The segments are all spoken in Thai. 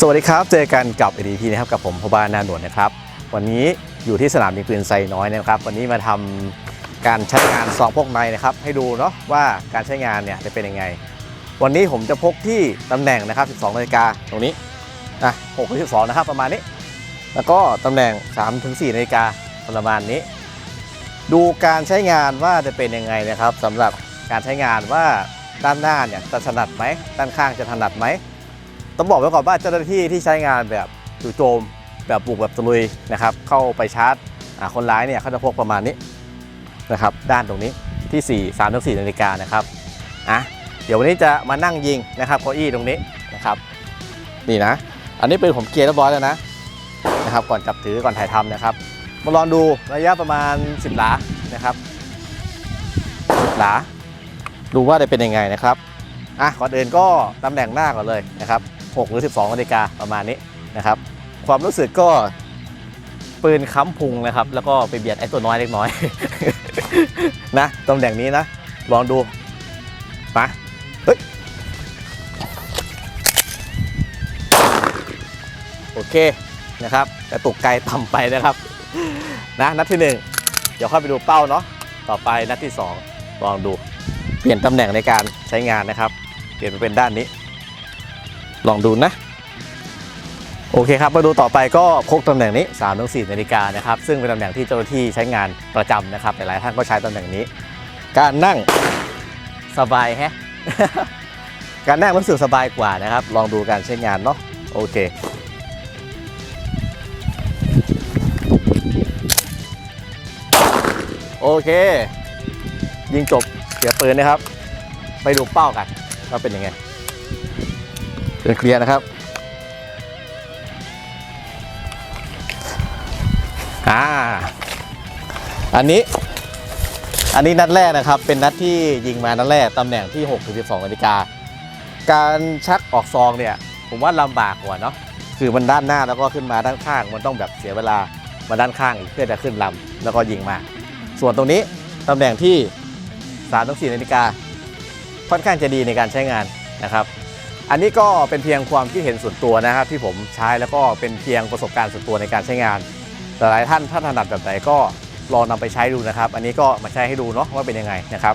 สวัสดีครับ เจอกันกับ ADP นะครับกับผมพบานาหนวดนะครับ วันนี้อยู่ที่สนามยิงปืนไซน้อยนะครับ วันนี้มาทำการใช้งานซองพกในนะครับ ให้ดูเนาะว่าการใช้งานเนี่ยจะเป็นยังไง วันนี้ผมจะพกที่ตำแหน่งนะครับ 12นาฬิกาตรงนี้อะ6ถึง12 นะครับ ประมาณนี้ แล้วก็ตำแหน่ง 3 ถึง 4นาฬิกาประมาณนี้ ดูการใช้งานว่าจะเป็นยังไงนะครับสำหรับการใช้งานว่าด้านหน้าเนี่ยจะถนัดไหมด้านข้างจะถนัดไหม ต้องบอกไว้ก่อนว่าเจ้าหน้าที่ที่ใช้งานแบบจู่โจมแบบบุกแบบตะลุยนะครับ เข้าไปชาร์จคนร้ายเนี่ยเขาจะพกประมาณนี้นะครับ ด้านตรงนี้ที่ 4 3ถึง4นาฬิกานะครับอะเดี๋ยววันนี้จะมานั่งยิงนะครับเก้าอี้ตรงนี้นะครับ นี่นะ อันนี้เป็นผมเกียร์เรียบร้อยแล้วนะนะครับ ก่อนจับถือก่อนถ่ายทำนะครับ มาลองดูระยะประมาณ 10 หลานะครับ10หลาดูว่าจะเป็นยังไงนะครับอะก่อนอื่นก็ตำแหน่งหน้าก่อนเลยนะครับ 6 หรือ 12นาฬิกาประมาณนี้นะครับ ความรู้สึกก็ปืนค้ำพุงนะครับ แล้วก็ไปเบียดไอ้ตัวน้อยเล็กน้อยนะตำแหน่งนี้นะ ลองดูมาเฮ้ยโอเคนะครับกระตุกไกลต่ำไปนะครับนะนัดที่หนึ่งเดี๋ยวค่อยไปดูเป้าเนาะต่อไปนัดที่สองลองดูเปลี่ยนตำแหน่งในการใช้งานนะครับ เปลี่ยนไปเป็นด้านนี้ ลองดูนะ โอเคครับ มาดูต่อไปก็พกตำแหน่งนี้3ถึง4นาฬิกานะครับ ซึ่งเป็นตำแหน่งที่เจ้าหน้าที่ใช้งานประจำนะครับ หลายๆท่านก็ใช้ตำแหน่งนี้ การนั่งสบายแฮะการนั่งรู้สึกสบายกว่านะครับ ลองดูการใช้งานเนาะโอเคโอเค ยิงจบเสียปืนนะครับ ไปดูเป้ากันว่าเป็นยังไง เป็นเคลียร์นะครับอ่าอันนี้อันนี้นัดแรกนะครับ เป็นนัดที่ยิงมานัดแรกตำแหน่งที่6ถึง12นาฬิกา การชักออกซองเนี่ย ผมว่าลำบากกว่าเนาะคือมันด้านหน้าแล้วก็ขึ้นมาด้านข้าง มันต้องแบบเสียเวลามาด้านข้างอีกเพื่อจะขึ้นลำแล้วก็ยิงมา ส่วนตรงนี้ตำแหน่งที่3ถึง4นาฬิกาค่อนข้างจะดีในการใช้งานนะครับ อันนี้ก็เป็นเพียงความคิดเห็นส่วนตัวนะครับ ที่ผมใช้แล้วก็เป็นเพียงประสบการณ์ส่วนตัวในการใช้งานแต่หลายท่านถ้าถนัดแบบไหนก็ลองนำไปใช้ดูนะครับ อันนี้ก็มาใช้ให้ดูเนาะว่าเป็นยังไงนะครับ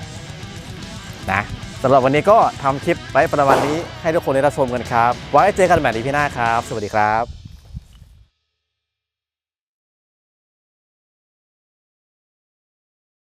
นะสำหรับวันนี้ก็ทำคลิปไว้ประมาณนี้ให้ทุกคนได้รับชมกันครับ ไว้เจอกันใหม่ในพี่หน้าครับ สวัสดีครับ